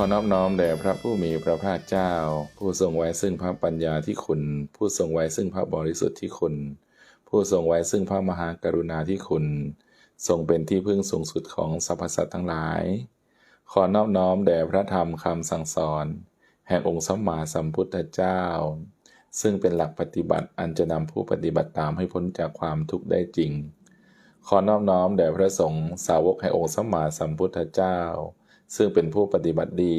ขอนอบน้อมแด่พระผู้มีพระภาคเจ้า ผู้ทรงไว้ซึ่งพระปัญญาที่คุณ ผู้ทรงไว้ซึ่งพระบริสุทธิ์ที่คุณ ผู้ทรงไว้ซึ่งพระมหากรุณาที่คุณ ทรงเป็นที่พึ่งสูงสุดของสรรพสัตว์ทั้งหลาย ขอนอบน้อมแด่พระธรรมคำสั่งสอน แห่งองค์สัมมาสัมพุทธเจ้า ซึ่งเป็นหลักปฏิบัติอันจะนำผู้ปฏิบัติตามให้พ้นจากความทุกข์ได้จริง ขอนอบน้อมแด่พระสงฆ์สาวกแห่งองค์สัมมาสัมพุทธเจ้า ซึ่งเป็นผู้ปฏิบัติดี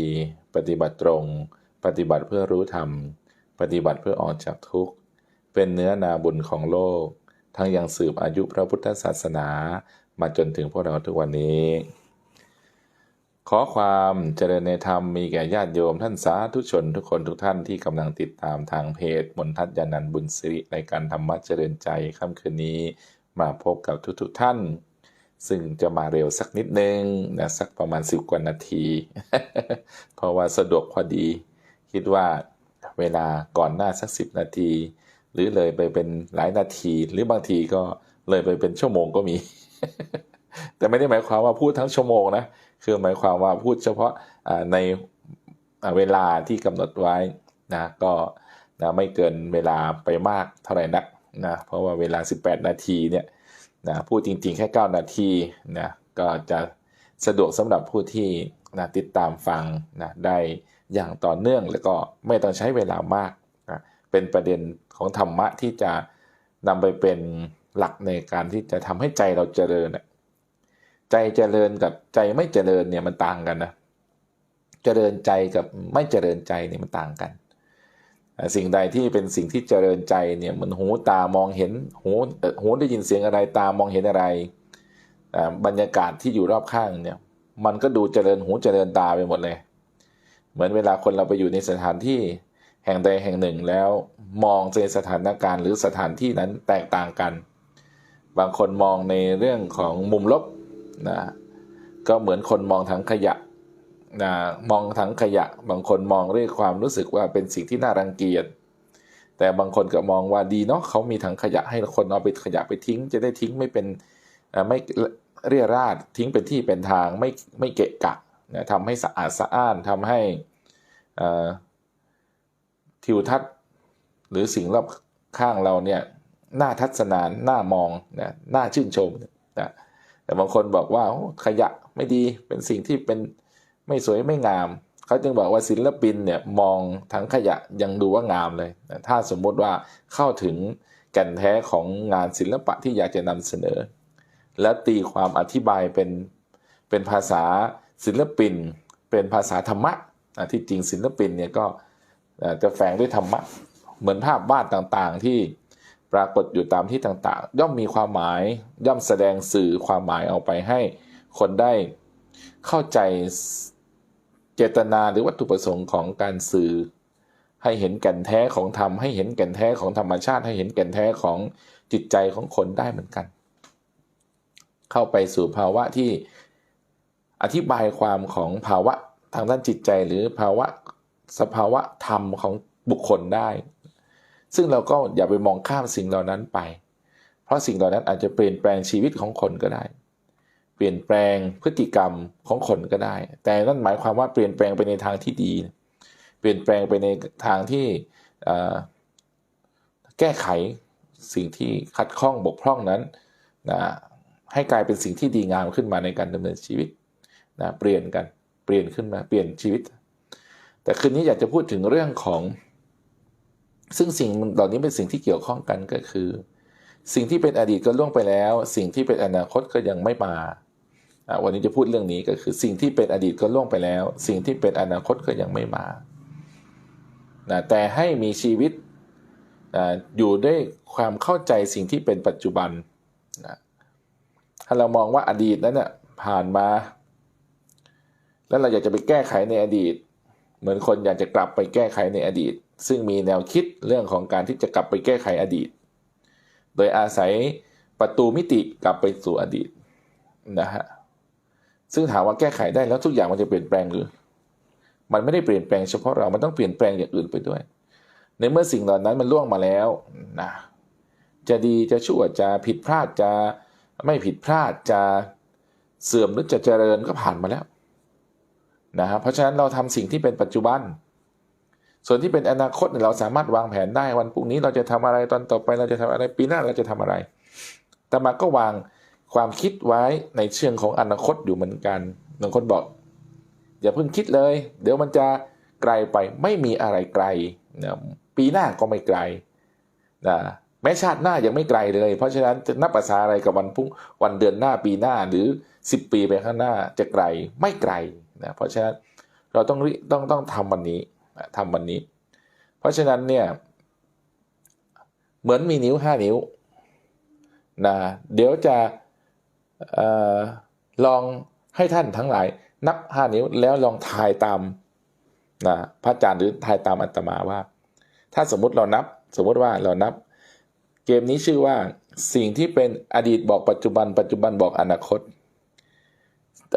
ปฏิบัติตรง ปฏิบัติเพื่อรู้ธรรม ปฏิบัติเพื่อออกจากทุกข์ เป็นเนื้อนาบุญของโลก ทั้งยังสืบอายุพระพุทธศาสนา มาจนถึงพวกเราทุกวันนี้ ขอความเจริญในธรรมมีแก่ญาติโยมท่านสาธุชนทุกคนทุกท่านที่กำลังติดตามทางเพจมนทัศยานันบุญสิริในการธรรมะเจริญใจค่ำคืนนี้มาพบกับทุกๆทท่าน ซึ่งจะมาเร็วสักนิดนึงนะสักประมาณสิบกว่านาที เพราะว่าสะดวกพอดี คิดว่าเวลาก่อนหน้าสักสิบนาที หรือเลยไปเป็นหลายนาที หรือบางทีก็เลยไปเป็นชั่วโมงก็มี แต่ไม่ได้หมายความว่าพูดทั้งชั่วโมงนะ คือหมายความว่าพูดเฉพาะในเวลาที่กำหนดไว้นะก็นะไม่เกินเวลาไปมากเท่าไหร่นักนะเพราะว่าเวลา 18 นาทีเนี่ย นะพูดจริงๆแค่ 9 นาทีนะก็จะสะดวกสำหรับผู้ที่นะติดตามฟังนะได้อย่างต่อเนื่องแล้วก็ไม่ต้องใช้เวลามากนะเป็นประเด็นของธรรมะที่จะนำไปเป็นหลักในการที่จะทำให้ใจเราเจริญใจเจริญกับใจไม่เจริญเนี่ยมันต่างกันนะเจริญใจกับไม่เจริญใจเนี่ยมันต่างกัน สิ่งใดที่เป็นสิ่งที่เจริญใจเนี่ยเหมันหูตามองเห็นหูหูได้ยินเสียงอะไรตามองเห็นอะไร บรรยากาศที่อยู่รอบข้างเนี่ยมันก็ดูเจริญหูเจริญตาไปหมดเลย เหมือนเวลาคนเราไปอยู่ในสถานที่แห่งใดแห่งหนึ่งแล้วมองในสถานการณ์หรือสถานที่นั้นแตกต่างกัน บางคนมองในเรื่องของมุมลบนะก็เหมือนคนมองถังขยะ นะมองถังขยะ บางคนมองด้วยความรู้สึกว่าเป็นสิ่งที่น่ารังเกียจ แต่บางคนก็มองว่าดีเนาะเขามีถังขยะให้คนเอาไปขยะไปทิ้ง จะได้ทิ้งไม่เป็นไม่เรียราดทิ้งเป็นที่เป็นทางไม่ไม่เกะกะนะทำให้สะอาดสะอ้านทำให้ทิวทัศน์ หรือสิ่งรอบข้างเราเนี่ยน่าทัศนานน่ามองนะน่าชื่นชมนะแต่บางคนบอกว่าขยะไม่ดีเป็นสิ่งที่เป็น ไม่สวยไม่งาม เขาจึงบอกว่าศิลปินเนี่ยมองทั้งขยะยังดูว่างามเลย ถ้าสมมุติว่าเข้าถึงแก่นแท้ของงานศิลปะที่อยากจะนำเสนอ และตีความอธิบายเป็นเป็นภาษาศิลปิน เป็นภาษาธรรมะที่จริงศิลปินเนี่ยก็จะแฝงด้วยธรรมะ เหมือนภาพวาดต่างๆที่ปรากฏอยู่ตามที่ต่างๆ ย่อมมีความหมายย่อมแสดงสื่อความหมายออกไปให้ คนได้เข้าใจ เจตนาหรือวัตถุประสงค์ของการสื่อ ให้เห็นแก่นแท้ของธรรมให้เห็นแก่นแท้ของธรรมชาติ ให้เห็นแก่นแท้ของจิตใจของคนได้เหมือนกัน เข้าไปสู่ภาวะที่อธิบายความของภาวะทางด้านจิตใจหรือภาวะสภาวะธรรมของบุคคลได้ ซึ่งเราก็อย่าไปมองข้ามสิ่งเหล่านั้นไป เพราะสิ่งเหล่านั้นอาจจะเปลี่ยนแปลงชีวิตของคนก็ได้ เปลี่ยนแปลงพฤติกรรมของคนก็ได้ แต่นั่นหมายความว่าเปลี่ยนแปลงไปในทางที่ดี เปลี่ยนแปลงไปในทางที่แก้ไขสิ่งที่ขัดข้องบกพร่องนั้นนะให้กลายเป็นสิ่งที่ดีงามขึ้นมาในการดำเนินชีวิตนะเปลี่ยนกันเปลี่ยนขึ้นมาเปลี่ยนชีวิต แต่คืนนี้อยากจะพูดถึงเรื่องของ ซึ่งสิ่งเหล่านี้เป็นสิ่งที่เกี่ยวข้องกันก็คือ สิ่งที่เป็นอดีตก็ล่วงไปแล้ว สิ่งที่เป็นอนาคตก็ยังไม่มา วันนี้จะพูดเรื่องนี้ก็คือ สิ่งที่เป็นอดีตก็ล่วงไปแล้ว สิ่งที่เป็นอนาคตก็ยังไม่มานะแต่ให้มีชีวิตนะอยู่ด้วยความเข้าใจสิ่งที่เป็นปัจจุบันนะถ้าเรามองว่าอดีตนั้นน่ะผ่านมา แล้วเราอยากจะไปแก้ไขในอดีต เหมือนคนอยากจะกลับไปแก้ไขในอดีต ซึ่งมีแนวคิดเรื่องของการที่จะกลับไปแก้ไขอดีต โดยอาศัยประตูมิติกลับไปสู่อดีตนะฮะ ซึ่งถามว่าแก้ไขได้แล้วทุกอย่างมันจะเปลี่ยนแปลงหรือ มันไม่ได้เปลี่ยนแปลงเฉพาะเรา มันต้องเปลี่ยนแปลงอย่างอื่นไปด้วย ในเมื่อสิ่งเหล่านั้นมันล่วงมาแล้วนะจะดีจะชั่วจะผิดพลาดจะไม่ผิดพลาดจะเสื่อมหรือจะเจริญก็ผ่านมาแล้วนะครับเพราะฉะนั้นเราทำสิ่งที่เป็นปัจจุบัน ส่วนที่เป็นอนาคตเนี่ยเราสามารถวางแผนได้วันพรุ่งนี้เราจะทำอะไรตอนต่อไปเราจะทำอะไรปีหน้าเราจะทำอะไร แต่มาก็วาง ความคิดไว้ในเชิงของอนาคตอยู่เหมือนกันบางคนบอก อย่าเพิ่งคิดเลย เดี๋ยวมันจะไกลไปไม่มีอะไรไกลนะปีหน้าก็ไม่ไกลนะแม้ชาติหน้ายังไม่ไกลเลย เพราะฉะนั้นจะนับภาษาอะไรกับวันพุ่งวันเดือนหน้าปีหน้าหรือ 10 ปีไปข้างหน้าจะไกลไม่ไกลนะเพราะฉะนั้นเราต้องริต้องต้องทำวันนี้ทำวันนี้ เพราะฉะนั้นเนี่ยเหมือนมีนิ้วห้านิ้วนะเดี๋ยวจะ ลองให้ท่านทั้งหลาย นับห้านิ้วแล้วลองทายตามนะพระอาจารย์หรือทายตามอาตมาว่า ถ้าสมมุติเรานับ สมมุติว่าเรานับ เกมนี้ชื่อว่าสิ่งที่เป็นอดีตบอกปัจจุบัน ปัจจุบันบอกอนาคต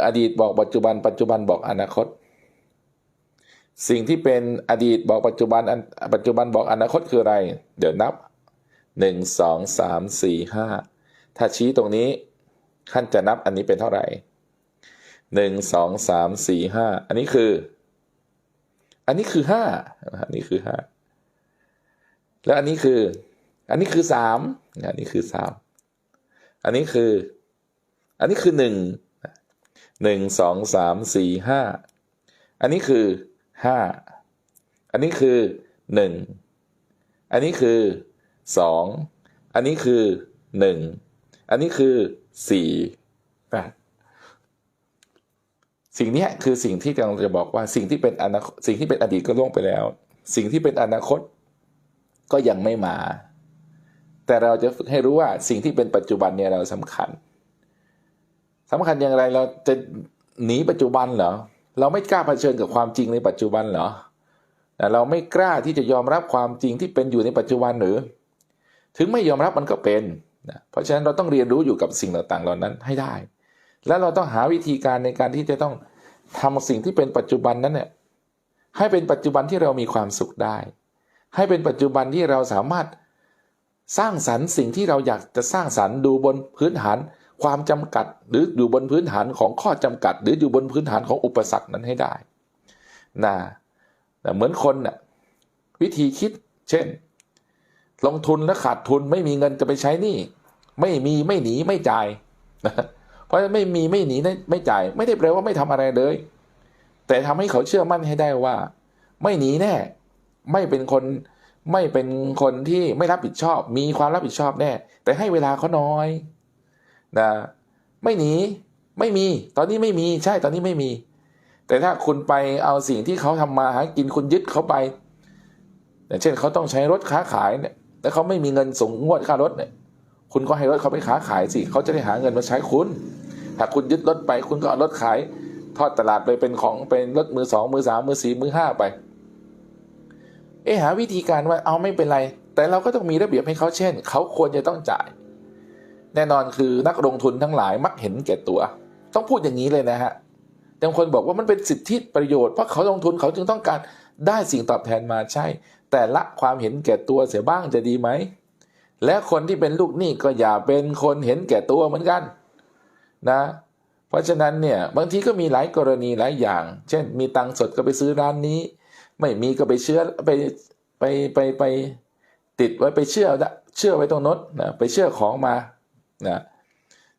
อดีตบอกปัจจุบัน ปัจจุบันบอกอนาคต สิ่งที่เป็นอดีตบอกปัจจุบันอันปัจจุบันบอกอนาคตคืออะไร เดี๋ยวนับหนึ่งสองสามสี่ห้าถ้าชี้ตรงนี้ ท่านจะนับอันนี้เป็นเท่าไหร่หนึ่งสองสามสี่ห้าอันนี้คือ อันนี้คือห้าอันนี้คือห้าแล้วอันนี้คือ อันนี้คือสามอันนี้คือสามอันนี้คือ อันนี้คือหนึ่งหนึ่งสองสามสี่ห้าอันนี้คือห้าอันนี้คือหนึ่งอันนี้คือสองอันนี้คือหนึ่ง อันนี้คือสี่นะสิ่งนี้คือสิ่งที่กำลังจะบอกว่าสิ่งที่เป็นอนาคตสิ่งที่เป็นอดีตก็ล่วงไปแล้ว สิ่งที่เป็นอนาคตก็ยังไม่มา แต่เราจะฝึกให้รู้ว่าสิ่งที่เป็นปัจจุบันเนี่ยเราสำคัญสำคัญอย่างไรเราจะหนีปัจจุบันเหรอเราไม่กล้าเผชิญกับความจริงในปัจจุบันเหรอเราไม่กล้าที่จะยอมรับความจริงที่เป็นอยู่ในปัจจุบันหรือ ถึงไม่ยอมรับมันก็เป็น นะเพราะฉะนั้นเราต้องเรียนรู้อยู่กับสิ่งต่างๆ เหล่านั้นให้ได้ แล้วเราต้องหาวิธีการในการที่จะต้องทำสิ่งที่เป็นปัจจุบันนั้นเนี่ยให้เป็นปัจจุบันที่เรามีความสุขได้ ให้เป็นปัจจุบันที่เราสามารถสร้างสรรค์สิ่งที่เราอยากจะสร้างสรรค์ดูบนพื้นฐาน ความจำกัด หรืออยู่บนพื้นฐานของข้อจำกัด หรืออยู่บนพื้นฐานของอุปสรรคนั้นให้ได้นะเหมือนคนน่ะวิธีคิด เช่น ลงทุนแล้วขาดทุนไม่มีเงินจะไปใช้หนี่ไม่มีไม่หนีไม่จ่ายนะเพราะไม่มีไม่หนีไม่จ่าย ไม่ได้แปลว่าไม่ทำอะไรเลย แต่ทำให้เขาเชื่อมั่นให้ได้ว่า ไม่หนีแน่ ไม่เป็นคนไม่เป็นคนที่ไม่รับผิดชอบ มีความรับผิดชอบแน่ แต่ให้เวลาเขาน้อยนะไม่หนีไม่มี ตอนนี้ไม่มีใช่ตอนนี้ไม่มี แต่ถ้าคุณไปเอาสิ่งที่เขาทำมาหากินคุณยึดเขาไปอย่างเช่นเขาต้องใช้รถค้าขายเนี่ย แล้วเขาไม่มีเงินส่งงวดค่ารถเนี่ย คุณก็ให้รถเขาไปค้าขายสิเขาจะได้หาเงินมาใช้คุณ ถ้าคุณยึดรถไป คุณก็เอารถขาย ทอดตลาดไปเป็นของเป็นรถมือสองมือสามมือสี่มือห้าไป เอ๊หาวิธีการว่าเอาไม่เป็นไร แต่เราก็ต้องมีระเบียบให้เขาเช่นเขาควรจะต้องจ่าย แน่นอนคือนักลงทุนทั้งหลายมักเห็นแก่ตัว ต้องพูดอย่างนี้เลยนะฮะแต่บางคนบอกว่ามันเป็นสิทธิประโยชน์เพราะเขาลงทุนเขาจึงต้องการได้สิ่งตอบแทนมาใช่ แต่ละความเห็นแก่ตัวเสียบ้างจะดีไหม และคนที่เป็นลูกหนี้ก็อย่าเป็นคนเห็นแก่ตัวเหมือนกันนะ เพราะฉะนั้นเนี่ยบางทีก็มีหลายกรณีหลายอย่าง เช่น มีตังค์สดก็ไปซื้อร้านนี้ ไม่มีก็ไปเชื่อไปไปไปไปติดไว้ไปเชื่อเชื่อไว้ตรงนดนะไปเชื่อของมานะ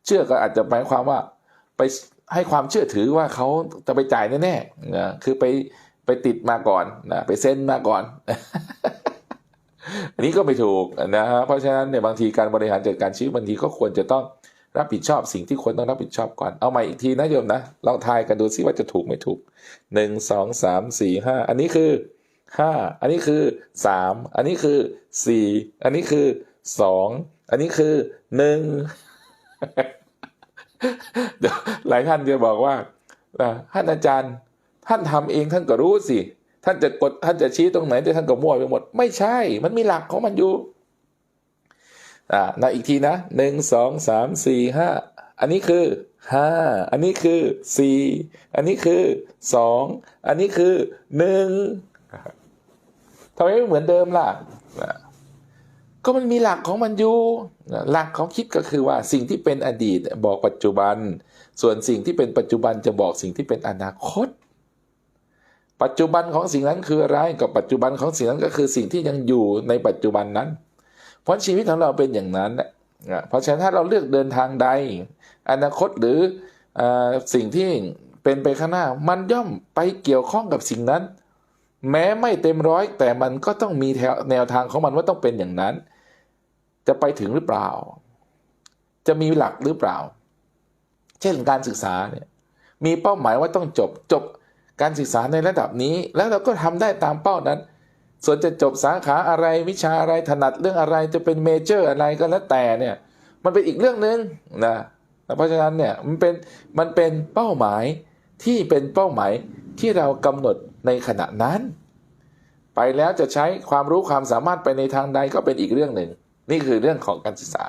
เชื่อก็อาจจะหมายความว่าไปให้ความเชื่อถือว่าเขาจะไปจ่ายแน่ๆนะคือไป ไปติดมาก่อนนะไปเซ็นมาก่อน อันนี้ก็ไม่ถูกนะฮะเพราะฉะนั้นเนี่ยบางทีการบริหารจัดการชีวิตบางทีก็ควรจะต้องรับผิดชอบสิ่งที่ควรต้องรับผิดชอบก่อน เอาใหม่อีกทีนะโยมนะ ลองทายกันดูซิว่าจะถูกไม่ถูกหนึ่งสองสามสี่ห้าอันนี้คือห้าอันนี้คือสามอันนี้คือสี่อันนี้คือสองอันนี้คือหนึ่งเดี๋ยวหลายท่านจะบอกว่าท่านอาจารย์ ท่านทำเองท่านก็รู้สิ ท่านจะกดท่านจะชี้ตรงไหนแต่ท่านก็มั่วไปหมด ไม่ใช่ มันมีหลักของมันอยู่อ่านะอีกทีนะหนึ่งสองสามสี่ห้าอันนี้คือห้าอันนี้คือสี่อันนี้คือสองอันนี้คือหนึ่งทำไมไม่เหมือนเดิมล่ะ ก็มันมีหลักของมันอยู่หลักของคิดก็คือว่าสิ่งที่เป็นอดีตบอกปัจจุบัน ส่วนสิ่งที่เป็นปัจจุบันจะบอกสิ่งที่เป็นอนาคต ปัจจุบันของสิ่งนั้นคืออะไรกับปัจจุบันของสิ่งนั้นก็คือสิ่งที่ยังอยู่ในปัจจุบันนั้น เพราะชีวิตของเราเป็นอย่างนั้นแหละเพราะฉะนั้นถ้าเราเลือกเดินทางใด อนาคตหรืออสิ่งที่เป็นไปข้างหน้า มันย่อมไปเกี่ยวข้องกับสิ่งนั้น แม้ไม่เต็มร้อยแต่มันก็ต้องมีแนวทางของมันว่าต้องเป็นอย่างนั้น จะไปถึงหรือเปล่า จะมีหลักหรือเปล่า เช่นการศึกษาเนี่ยมีเป้าหมายว่าต้องจบจบ การศึกษาในระดับนี้แล้วเราก็ทำได้ตามเป้านั้น ส่วนจะจบสาขาอะไรวิชาอะไรถนัดเรื่องอะไรจะเป็นเมเจอร์อะไรก็แล้วแต่เนี่ยมันเป็นอีกเรื่องหนึ่งนะเพราะฉะนั้นเนี่ยมันเป็นมันเป็นเป้าหมายที่เป็นเป้าหมายที่เรากำหนดในขณะนั้น ไปแล้วจะใช้ความรู้ความสามารถไปในทางใดก็เป็นอีกเรื่องหนึ่ง นี่คือเรื่องของการศึกษา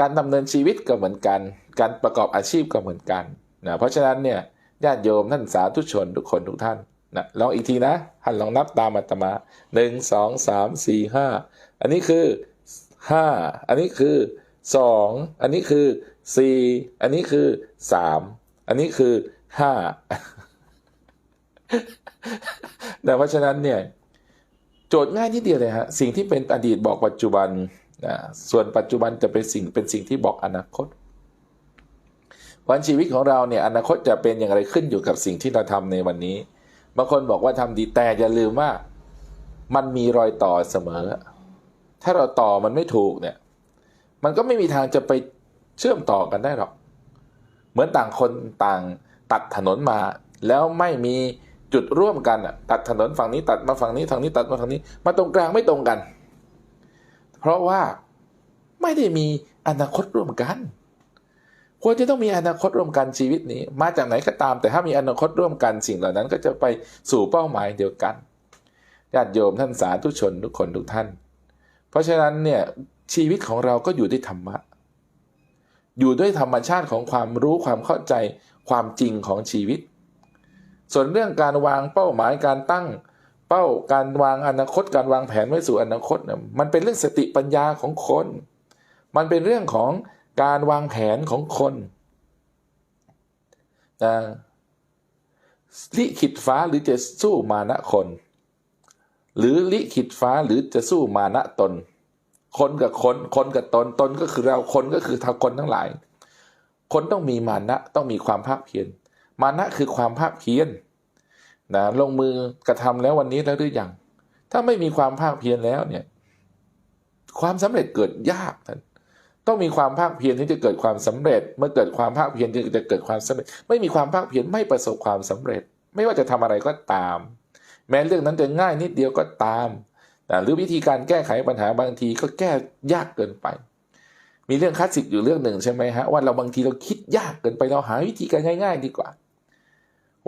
การดำเนินชีวิตก็เหมือนกัน การประกอบอาชีพก็เหมือนกันนะเพราะฉะนั้นเนี่ย ญาติโยมท่านสาธุชนทุกคนทุกท่านนะลองอีกทีนะท่านลองนับตามอาตมาหนึ่งสองสามสี่ห้าอันนี้คือห้าอันนี้คือสองอันนี้คือสี่อันนี้คือสามอันนี้คือห้าแต่เพราะฉะนั้นเนี่ยโจทย์ง่ายนิดเดียวเลยฮะสิ่งที่เป็นอดีตบอกปัจจุบันนะส่วนปัจจุบันจะเป็นสิ่งเป็นสิ่งที่บอกอนาคต วันชีวิตของเราเนี่ยอนาคตจะเป็นอย่างไรขึ้นอยู่กับสิ่งที่เราทำในวันนี้บางคนบอกว่าทำดีแต่อย่าลืมว่ามันมีรอยต่อเสมอ ถ้าเราต่อมันไม่ถูกเนี่ย มันก็ไม่มีทางจะไปเชื่อมต่อกันได้หรอก เหมือนต่างคนต่างตัดถนนมา แล้วไม่มีจุดร่วมกันตัดถนนฝั่งนี้ตัดมาฝั่งนี้ทางนี้ตัดมาทางนี้ มาตรงกลางไม่ตรงกัน เพราะว่าไม่ได้มีอนาคตร่วมกัน ควรจะต้องมีอนาคตร่วมกันชีวิตนี้ มาจากไหนก็ตาม แต่ถ้ามีอนาคตร่วมกันสิ่งเหล่านั้น ก็จะไปสู่เป้าหมายเดียวกันญาติโยมท่านสาธุชนทุกคนทุกท่าน เพราะฉะนั้นเนี่ยชีวิตของเราก็อยู่ด้วยธรรมะ อยู่ด้วยธรรมชาติของความรู้ความเข้าใจความจริงของชีวิต ส่วนเรื่องการวางเป้าหมายการตั้ง เป้าการวางอนาคต การวางแผนไว้สู่อนาคตเนี่ยมันเป็นเรื่องสติปัญญาของคน มันเป็นเรื่องของ การวางแผนของคนนะลิขิตฟ้าหรือจะสู้มานะคน หรือลิขิตฟ้าหรือจะสู้มานะตน คนกับคน คนกับตน ตนก็คือเราคนก็คือทั้งคนทั้งหลาย คนต้องมีมานะต้องมีความภาคเพียรมานะคือความภาคเพียรนะลงมือกระทำแล้ววันนี้แล้วหรือยังถ้าไม่มีความภาคเพียรแล้วเนี่ย ความสำเร็จเกิดยากท่าน ต้องมีความภาคเพียรที่จะเกิดความสำเร็จ เมื่อเกิดความภาคเพียรจึงจะเกิดความสำเร็จ ไม่มีความภาคเพียรไม่ประสบความสำเร็จ ไม่ว่าจะทำอะไรก็ตาม แม้เรื่องนั้นจะง่ายนิดเดียวก็ตามหรือวิธีการแก้ไขปัญหาบางทีก็แก้ยากเกินไป มีเรื่องคลาสสิกอยู่เรื่องหนึ่งใช่ไหมฮะว่าเราบางทีเราคิดยากเกินไปเราหาวิธีการง่าย ๆ ดีกว่า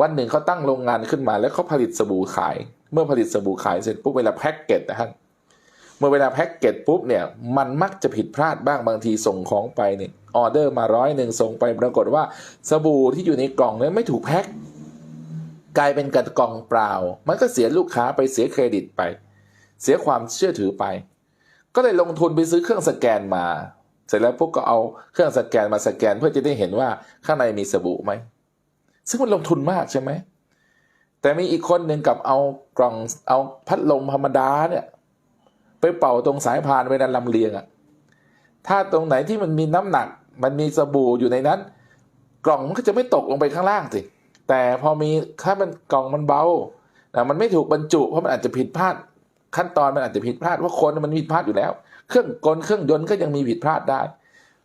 วันหนึ่งเขาตั้งโรงงานขึ้นมา แล้วเขาผลิตสบู่ขาย เมื่อผลิตสบู่ขายเสร็จปุ๊บเวลาแพ็กเกจนะฮะ เมื่อเวลาแพ็กเกจปุ๊บเนี่ยมันมักจะผิดพลาดบ้างบางทีส่งของไปเนี่ยออเดอร์มาร้อยหนึ่งส่งไปปรากฏว่าสบู่ที่อยู่ในกล่องเนี่ยไม่ถูกแพ็คกลายเป็นกระกล่องเปล่า มันก็เสียลูกค้าไปเสียเครดิตไป เสียความเชื่อถือไป ก็เลยลงทุนไปซื้อเครื่องสแกนมา เสร็จแล้วพวกก็เอาเครื่องสแกนมาสแกนเพื่อจะได้เห็นว่าข้างในมีสบู่ไหมซึ่งมันลงทุนมากใช่ไหมแต่มีอีกคนหนึ่งกับเอากล่องเอาพัดลมธรรมดาเนี่ย ไปเป่าตรงสายพานเวลาลำเลียงอะถ้าตรงไหนที่มันมีน้ำหนัก มันมีสบู่อยู่ในนั้น กล่องมันก็จะไม่ตกลงไปข้างล่างสิแต่พอมีถ้ามันกล่องมันเบานะมันไม่ถูกบรรจุเพราะมันอาจจะผิดพลาด ขั้นตอนมันอาจจะผิดพลาดเพราะคนมันผิดพลาดอยู่แล้ว เครื่องกลเครื่องยนต์ก็ยังมีผิดพลาดได้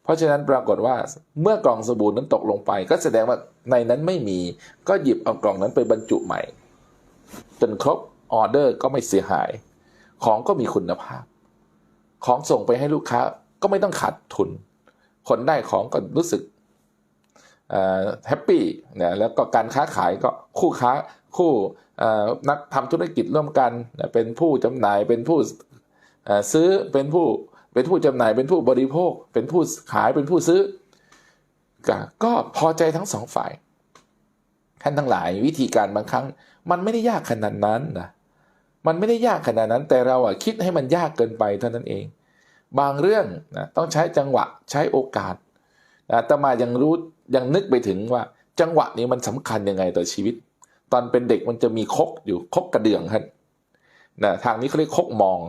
เพราะฉะนั้นปรากฏว่าเมื่อกล่องสบู่นั้นตกลงไป ก็แสดงว่าในนั้นไม่มี ก็หยิบเอากล่องนั้นไปบรรจุใหม่ จนครบออเดอร์ก็ไม่เสียหาย ของก็มีคุณภาพ ของส่งไปให้ลูกค้าก็ไม่ต้องขาดทุน คนได้ของก็รู้สึกแฮปปี้นะแล้วก็การค้าขายก็คู่ค้าคู่นักทำธุรกิจร่วมกันนะเป็นผู้จำหน่ายเป็นผู้ซื้อเป็นผู้เป็นผู้จำหน่ายเป็นผู้บริโภค เป็นผู้ขายเป็นผู้ซื้อ ก็ก็พอใจทั้งสองฝ่ายท่านทั้งหลายวิธีการบางครั้ง มันไม่ได้ยากขนาดนั้นนะ มันไม่ได้ยากขนาดนั้น แต่เราอะคิดให้มันยากเกินไปเท่านั้นเอง บางเรื่องนะต้องใช้จังหวะใช้โอกาสนะแต่มายังรู้ยังนึกไปถึงว่า จังหวะนี้มันสำคัญยังไงต่อชีวิต ตอนเป็นเด็กมันจะมีคกอยู่คกกระเดื่องครับนะทางนี้เขาเรียกคกมอง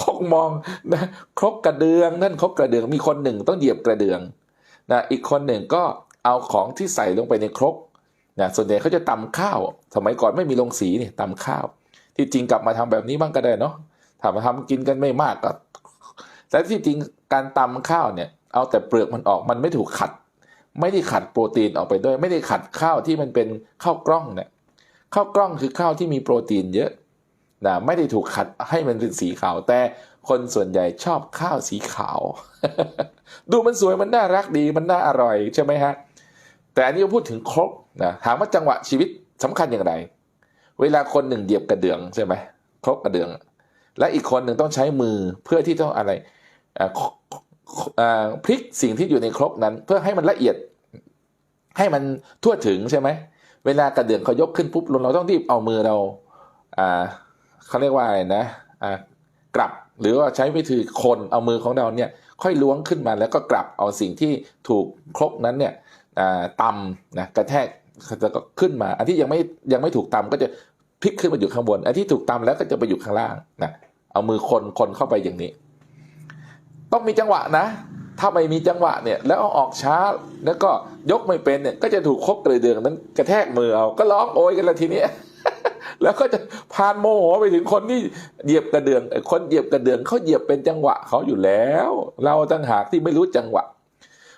คกมองนะครกกระเดืองนั่นครกกระเดืองมีคนหนึ่งต้องเหยียบกระเดืองนะอีกคนหนึ่งก็เอาของที่ใส่ลงไปในครกนะส่วนใหญ่เขาจะตำข้าว สมัยก่อนไม่มีโรงสีเนี่ยตำข้าว ที่จริงกลับมาทำแบบนี้บ้างก็ได้เนาะถ้ามาทำกินกันไม่มากก็แต่ที่จริงการตำข้าวเนี่ย เอาแต่เปลือกมันออกมันไม่ถูกขัด ไม่ได้ขัดโปรตีนออกไปด้วย ไม่ได้ขัดข้าวที่มันเป็นข้าวกล้องเนี่ยข้าวกล้องคือข้าวที่มีโปรตีนเยอะนะไม่ได้ถูกขัดให้มันเป็นสีขาว แต่คนส่วนใหญ่ชอบข้าวสีขาว ดูมันสวยมันน่ารักดีมันน่าอร่อยใช่ไหมฮะแต่อันนี้พูดถึงครกนะถามว่าจังหวะชีวิตสำคัญอย่างไร เวลาคนหนึ่งเหยียบกระเดื่องใช่ไหมครกกระเดื่อง และอีกคนหนึ่งต้องใช้มือเพื่อที่ต้องอะไรพลิกสิ่งที่อยู่ในครกนั้น เพื่อให้มันละเอียด ให้มันทั่วถึงใช่ไหมเวลากระเดื่องเขายกขึ้นปุ๊บเราต้องรีบเอามือเราเขาเรียกว่าอะไรนะกลับหรือว่าใช้วิธีคนเอามือของเราเนี่ย ค่อยล้วงขึ้นมาแล้วก็กลับเอาสิ่งที่ถูกครกนั้นเนี่ยตำนะกระแทกแล้วก็ขึ้นมา อันที่ยังไม่ยังไม่ถูกตำก็จะ พลิกขึ้นมาอยู่ข้างบนไอันที่ถูกตำแล้วก็จะไปอยู่ข้างล่างนะเอามือคนคนเข้าไปอย่างนี้ ต้องมีจังหวะนะ ถ้าไม่มีจังหวะเนี่ย แล้วเอาออกช้าแล้วก็ยกไม่เป็นเนี่ย ก็จะถูกครกระเดืองนั้นกระแทกมือเอาก็ร้องโอยกันละทีนี้แล้วก็จะพานโมโหไปถึงคนที่เหยียบกระเดืองคนเหยียบกระเดืองเขาเหยียบเป็นจังหวะเขาอยู่แล้ว เราต่างหากที่ไม่รู้จังหวะ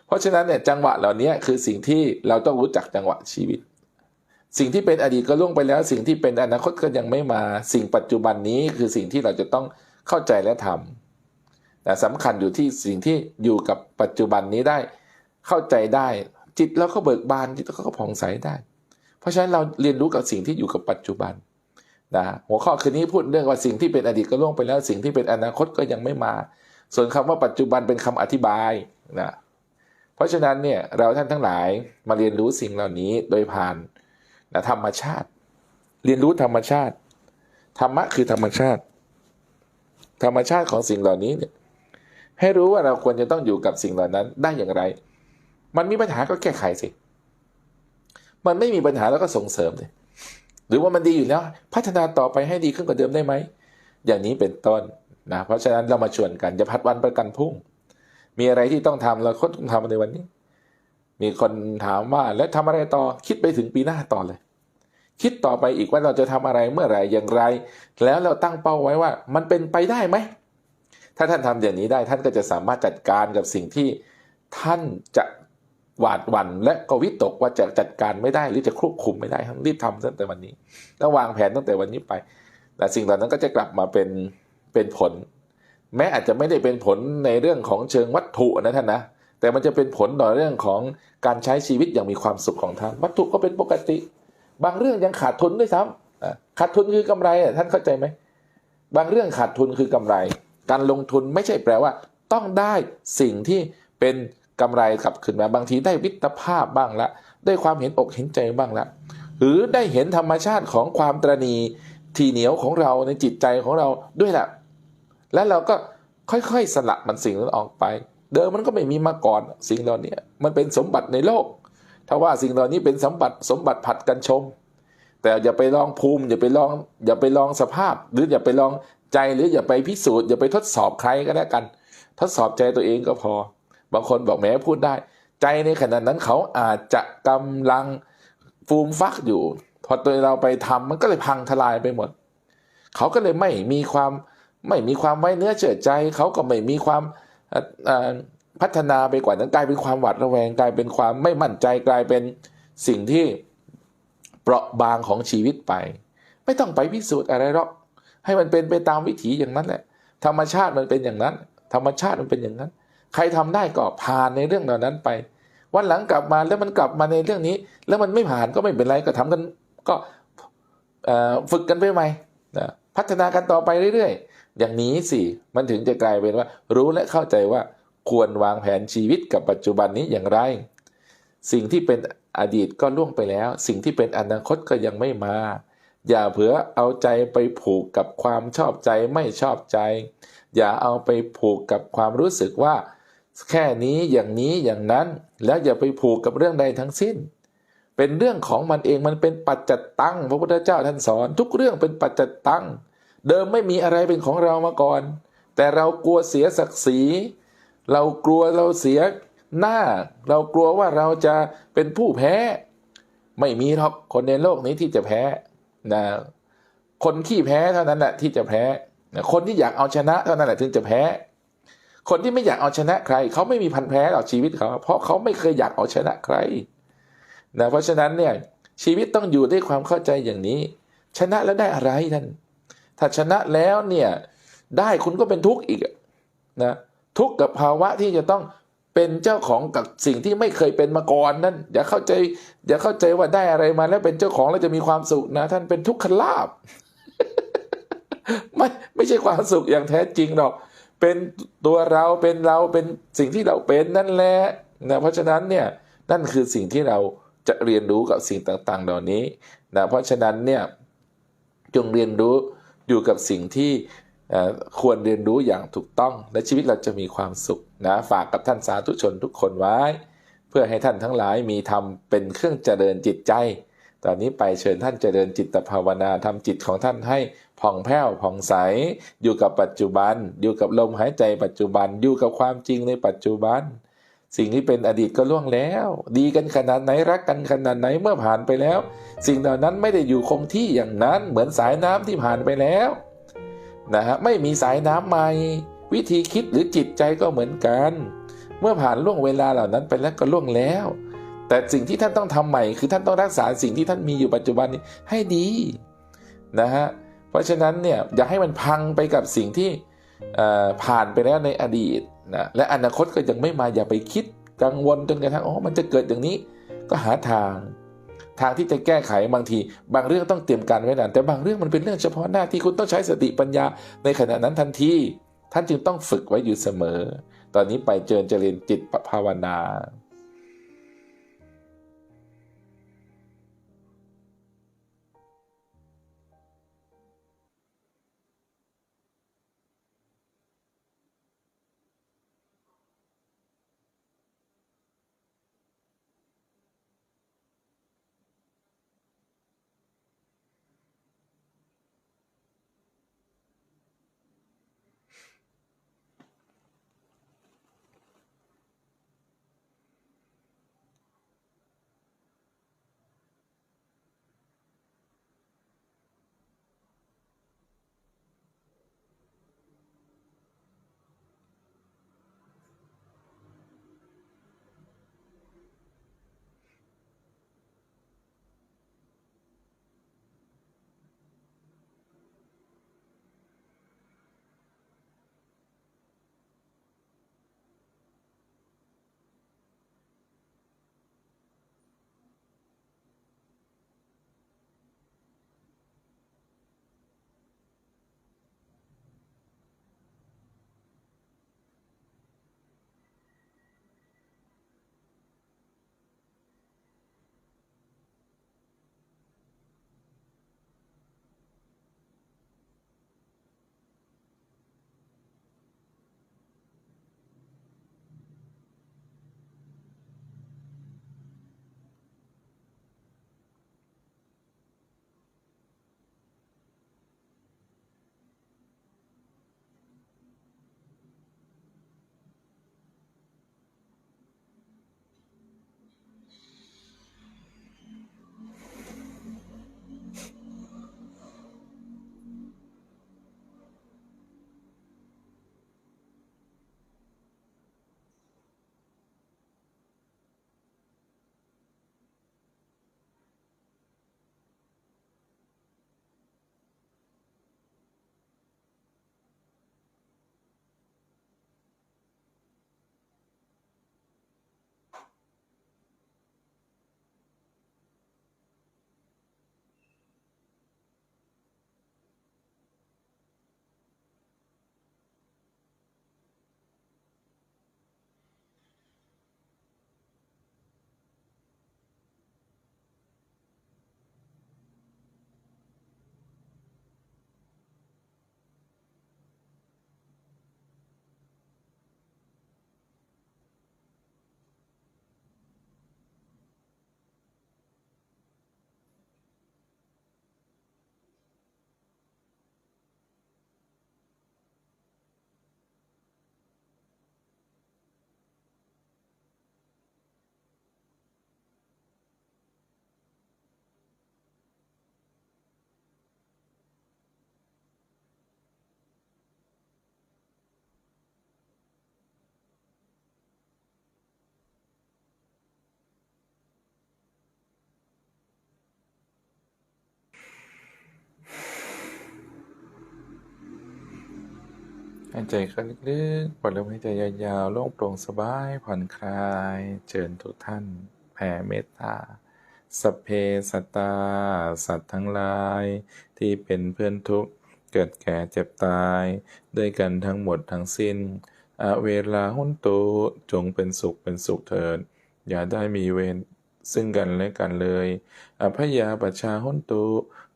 เพราะฉะนั้นเนี่ยจังหวะเหล่านี้คือสิ่งที่เราต้องรู้จักจังหวะชีวิต สิ่งที่เป็นอดีตก็ล่วงไปแล้ว สิ่งที่เป็นอนาคตก็ยังไม่มา สิ่งปัจจุบันนี้คือสิ่งที่เราจะต้องเข้าใจและทำแต่สำคัญอยู่ที่สิ่งที่อยู่กับปัจจุบันนี้ได้ เข้าใจได้ จิตเราก็เบิกบานจิตเราก็ผ่องใสได้ เพราะฉะนั้นเราเรียนรู้กับสิ่งที่อยู่กับปัจจุบันนะหัวข้อคืนนี้พูดเรื่องว่าสิ่งที่เป็นอดีตก็ล่วงไปแล้ว สิ่งที่เป็นอนาคตก็ยังไม่มา ส่วนคำว่าปัจจุบันเป็นคำอธิบายนะเพราะฉะนั้นเนี่ยเราท่านทั้งหลายมาเรียนรู้สิ่งเหล่านี้โดยผ่าน นะธรรมชาติ เรียนรู้ธรรมชาติธรรมะคือธรรมชาติ ธรรมชาติของสิ่งเหล่านี้เนี่ยให้รู้ว่าเราควรจะต้องอยู่กับสิ่งเหล่านั้นได้อย่างไร มันมีปัญหาก็แก้ไขสิ มันไม่มีปัญหาแล้วก็ส่งเสริมสิหรือว่ามันดีอยู่แล้ว พัฒนาต่อไปให้ดีขึ้นกว่าเดิมได้ไหม อย่างนี้เป็นต้นนะ เพราะฉะนั้นเรามาชวนกันจะพัดวันประกันพรุ่ง มีอะไรที่ต้องทำเราก็ต้องทำในวันนี้ มีคนถามว่าแล้วทำอะไรต่อคิดไปถึงปีหน้าต่อเลย คิดต่อไปอีกว่าเราจะทำอะไรเมื่อไหร่อย่างไร แล้วเราตั้งเป้าไว้ว่า มันเป็นไปได้ไหมถ้าท่านทำอย่างนี้ได้ ท่านก็จะสามารถจัดการกับสิ่งที่ท่านจะหวาดหวั่นและก็วิตกว่าจะจัดการไม่ได้หรือจะควบคุมไม่ได้ท่านรีบทำตั้งแต่วันนี้แล้ววางแผนตั้งแต่วันนี้ไปแต่สิ่งเหล่านั้นก็จะกลับมาเป็นเป็นผล แม้อาจจะไม่ได้เป็นผลในเรื่องของเชิงวัตถุนะท่านนะ แต่มันจะเป็นผลต่อเรื่องของการใช้ชีวิตอย่างมีความสุขของท่าน วัตถุก็เป็นปกติ บางเรื่องยังขาดทุนด้วยซ้ำขาดทุนคือกำไรท่านเข้าใจไหมบางเรื่องขาดทุนคือกำไร การลงทุนไม่ใช่แปลว่า ต้องได้สิ่งที่เป็นกำไรกลับขึ้นมาบางทีได้วิตภาพบ้างละได้ความเห็นอกเห็นใจบ้างละหรือได้เห็นธรรมชาติของความตรณีทีเหนียวของเราในจิตใจของเราด้วยแหละแล้วเราก็ค่อยๆสลัดมันสิ่งนั้นออกไป เดิมมันก็ไม่มีมาก่อน สิ่งเหล่านี้มันเป็นสมบัติในโลก ถ้าว่าสิ่งเหล่านี้เป็นสมบัติสมบัติผัดกันชม แต่อย่าไปลองภูมิ อย่าไปลอง อย่าไปลองสภาพ หรืออย่าไปลองใจหรืออย่าไปพิสูจน์อย่าไปทดสอบใครก็แล้วกัน ทดสอบใจตัวเองก็พอ บางคนบอกแม้พูดได้ ใจในขณะนั้นเขาอาจจะกำลังฟูมฟักอยู่ พอตัวเราไปทำมันก็เลยพังทลายไปหมด เขาก็เลยไม่มีความไม่มีความไว้เนื้อเชื่อใจ เขาก็ไม่มีความ พัฒนาไปกว่านั้นกลายเป็นความหวาดระแวงกลายเป็นความไม่มั่นใจกลายเป็นสิ่งที่เปราะบางของชีวิตไป ไม่ต้องไปพิสูจน์อะไรหรอกให้มันเป็นไปตามวิถีอย่างนั้นแหละธรรมชาติมันเป็นอย่างนั้น ธรรมชาติมันเป็นอย่างนั้น ใครทำได้ก็ผ่านในเรื่องเหล่านั้นไป วันหลังกลับมาแล้วมันกลับมาในเรื่องนี้ แล้วมันไม่ผ่านก็ไม่เป็นไรก็ทำกันก็ฝึกกันไปใหม่พัฒนากันต่อไปเรื่อยๆ อย่างนี้สิมันถึงจะกลายเป็นว่า รู้และเข้าใจว่าควรวางแผนชีวิตกับปัจจุบันนี้อย่างไร สิ่งที่เป็นอดีตก็ล่วงไปแล้ว สิ่งที่เป็นอนาคตก็ยังไม่มา อย่าเผื่อเอาใจไปผูกกับความชอบใจไม่ชอบใจ อย่าเอาไปผูกกับความรู้สึกว่า แค่นี้อย่างนี้อย่างนั้น แล้วอย่าไปผูกกับเรื่องใดทั้งสิ้น เป็นเรื่องของมันเองมันเป็นปัจจตังพระพุทธเจ้าท่านสอน ทุกเรื่องเป็นปัจจตตัง เดิมไม่มีอะไรเป็นของเรามาก่อน แต่เรากลัวเสียศักดิ์ศรี เรากลัวเราเสียหน้า เรากลัวว่าเราจะเป็นผู้แพ้ ไม่มีหรอกคนในโลกนี้ที่จะแพ้นะคนขี้แพ้เท่านั้นแหละที่จะแพ้คนที่อยากเอาชนะเท่านั้นแหละถึงจะแพ้ คนที่ไม่อยากเอาชนะใคร เขาไม่มีพันแพ้หรอกชีวิตเขา เพราะเขาไม่เคยอยากเอาชนะใครนะเพราะฉะนั้นเนี่ยชีวิตต้องอยู่ด้วยความเข้าใจอย่างนี้ ชนะแล้วได้อะไรท่าน ถ้าชนะแล้วเนี่ยได้คุณก็เป็นทุกข์อีกนะทุกข์กับภาวะที่จะต้องเป็นเจ้าของกับสิ่งที่ไม่เคยเป็นมาก่อนนั่นอย่าเข้าใจอย่าเข้าใจว่าได้อะไรมาแล้วเป็นเจ้าของแล้วจะมีความสุขนะ ท่านเป็นทุกขลาบไม่ไม่ใช่ความสุขอย่างแท้จริงหรอกเป็นตัวเราเป็นเราเป็นสิ่งที่เราเป็นนั่นแหละนะเพราะฉะนั้นเนี่ยนั่นคือสิ่งที่เราจะเรียนรู้กับสิ่งต่าง ๆ เหล่านี้นะเพราะฉะนั้นเนี่ยจงเรียนรู้ อยู่กับสิ่งที่ควรเรียนรู้อย่างถูกต้องและชีวิตเราจะมีความสุขนะฝากกับท่านสาธุชนทุกคนไว้ เพื่อให้ท่านทั้งหลายมีธรรมเป็นเครื่องเจริญจิตใจ ตอนนี้ไปเชิญท่านเจริญจิตภาวนาทำจิตของท่านให้ผ่องแผ้วผ่องใส อยู่กับปัจจุบัน อยู่กับลมหายใจปัจจุบัน อยู่กับความจริงในปัจจุบัน สิ่งที่เป็นอดีตก็ล่วงแล้ว ดีกันขนาดไหนรักกันขนาดไหนเมื่อผ่านไปแล้ว สิ่งเหล่านั้นไม่ได้อยู่คงที่อย่างนั้นเหมือนสายน้ำที่ผ่านไปแล้วนะฮะไม่มีสายน้ำใหม่ วิธีคิดหรือจิตใจก็เหมือนกัน เมื่อผ่านล่วงเวลาเหล่านั้นไปแล้วก็ล่วงแล้ว แต่สิ่งที่ท่านต้องทำใหม่ คือท่านต้องรักษาสิ่งที่ท่านมีอยู่ปัจจุบันนี้ให้ดีนะฮะเพราะฉะนั้นเนี่ยอย่าให้มันพังไปกับสิ่งที่ผ่านไปแล้วในอดีต นะและอนาคตก็ยังไม่มาอย่าไปคิดกังวลจนกระทั่งอ๋อมันจะเกิดอย่างนี้ ก็หาทาง ทางที่จะแก้ไขบางที บางเรื่องต้องเตรียมการไว้นานแต่บางเรื่องมันเป็นเรื่องเฉพาะหน้าที่คุณต้องใช้สติปัญญาในขณะนั้นทันทีท่านจึงต้องฝึกไว้อยู่เสมอ ตอนนี้ไปเจริญเจริญจิตภาวนา หายใจเข้าลึกๆปล่อยลมหายใจยาวๆ โล่งโปร่งสบาย ผ่อนคลาย เชิญทุกท่าน แผ่เมตตาสัพเพสัตตา สัตว์ทั้งหลาย ที่เป็นเพื่อนทุกข์ เกิดแก่เจ็บตาย ด้วยกันทั้งหมดทั้งสิ้นอเวลาหุนตุจงเป็นสุขเป็นสุขเถิด อย่าได้มีเวรซึ่งกันและกันเลยอภยาปชชาหุนตุ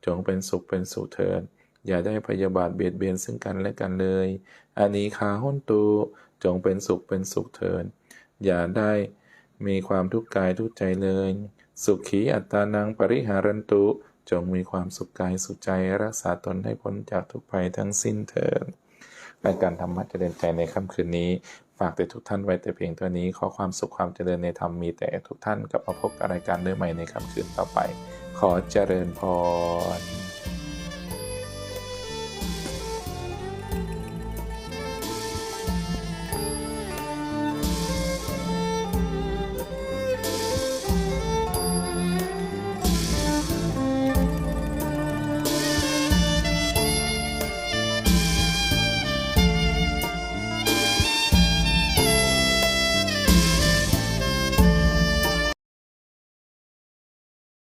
จงเป็นสุขเป็นสุขเถิดอย่าได้พยาบาทเบียดเบียนซึ่งกันและกันเลย อานีคาหุนตุจงเป็นสุขเป็นสุขเถิดอย่าได้มีความทุกข์กายทุกข์ใจเลย สุขี อัตตานังปริหารันตุ จงมีความสุขกายสุขใจรักษาตนให้พ้นจากทุกภัยทั้งสิ้นเถิดรายการธรรมะเจริญใจในค่ำคืนนี้ ฝากแต่ทุกท่านไว้แต่เพียงเท่านี้ขอความสุขความเจริญในธรรมมีแต่ทุกท่านกลับมาพบกับรายการเดิมใหม่ในค่ำคืนต่อไป ขอเจริญพร